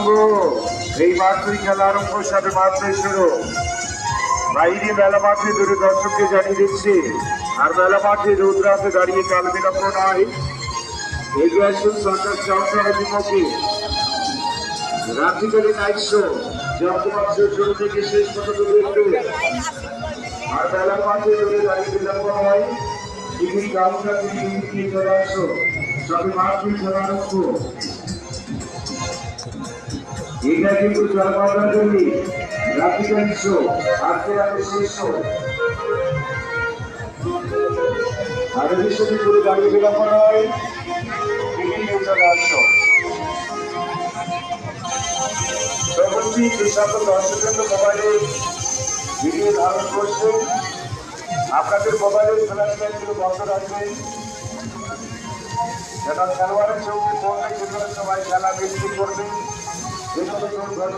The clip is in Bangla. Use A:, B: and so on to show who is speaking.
A: আরম্ভ এই মাত্রই খেলা আরম্ভ সাথে মাত্রই শুরু। বাইরে মেলা মাঠে দূরে দর্শককে জানিয়ে দিচ্ছি, আর মেলা মাঠে রৌদ্রাতে দাঁড়িয়ে কাল বিলম্ব নয়। এগিয়ে আসুন সরকার চৌসার বিপক্ষে রাত্রিকালীন আইসো জগমাস শুরু থেকে শেষ পর্যন্ত আর মেলা মাঠে দূরে দাঁড়িয়ে বিলম্ব নয়। দিয়ে চলে আসো সবে মাত্রই খেলা আরম্ভ। এটা কিন্তু জলপাতার জন্য রাত্রিকালীন শো আজকে রাতে শেষ আগে বিশ্বটি করে দাঁড়িয়ে বিলম্ব নয় ডিগ্রি চলে আসো সর্বত্রই যে সকল দর্শকের মোবাইলে ভিডিও ধারণ আপনাদের মোবাইলের লাইটগুলো বন্ধ রাখবেন যেটা খেলোয়াড়ের সেখানে সবাই খেলা বৃদ্ধি করবে। ごめん。